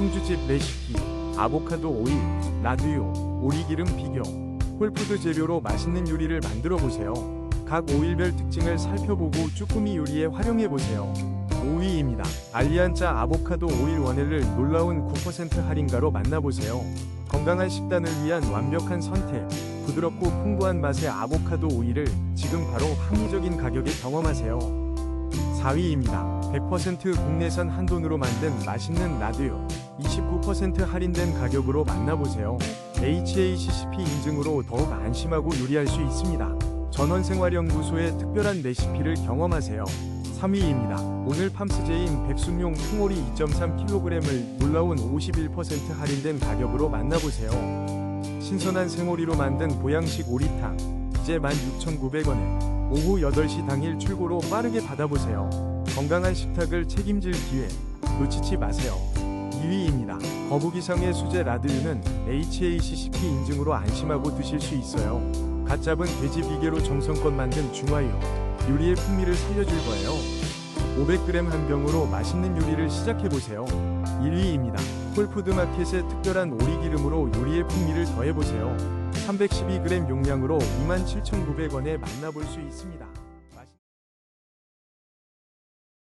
송주집 레시피 아보카도 오일, 라드유, 오리기름 비교 홀푸드 재료로 맛있는 요리를 만들어 보세요. 각 오일별 특징을 살펴보고 쭈꾸미 요리에 활용해 보세요. 5위입니다. 알리안짜 아보카도 오일 원액을 놀라운 9% 할인가로 만나보세요. 건강한 식단을 위한 완벽한 선택. 부드럽고 풍부한 맛의 아보카도 오일을 지금 바로 합리적인 가격에 경험하세요. 4위입니다. 100% 국내산 한돈으로 만든 맛있는 라드유. 29% 할인된 가격으로 만나보세요. HACCP 인증으로 더욱 안심하고 요리할 수 있습니다. 전원생활연구소의 특별한 레시피를 경험하세요. 3위입니다. 오늘 팜스제인 백순용 통오리 2.3kg을 놀라운 51% 할인된 가격으로 만나보세요. 신선한 생오리로 만든 보양식 오리탕 이제 16,900원에 오후 8시 당일 출고로 빠르게 받아보세요. 건강한 식탁을 책임질 기회 놓치지 마세요. 2위입니다. 거북이상의 수제 라드유는 HACCP 인증으로 안심하고 드실 수 있어요. 갓 잡은 돼지 비계로 정성껏 만든 중화유 요리의 풍미를 살려줄 거예요. 500g 한 병으로 맛있는 요리를 시작해보세요. 1위입니다. 홀푸드마켓의 특별한 오리기름으로 요리의 풍미를 더해보세요. 312g 용량으로 27,900원에 만나볼 수 있습니다.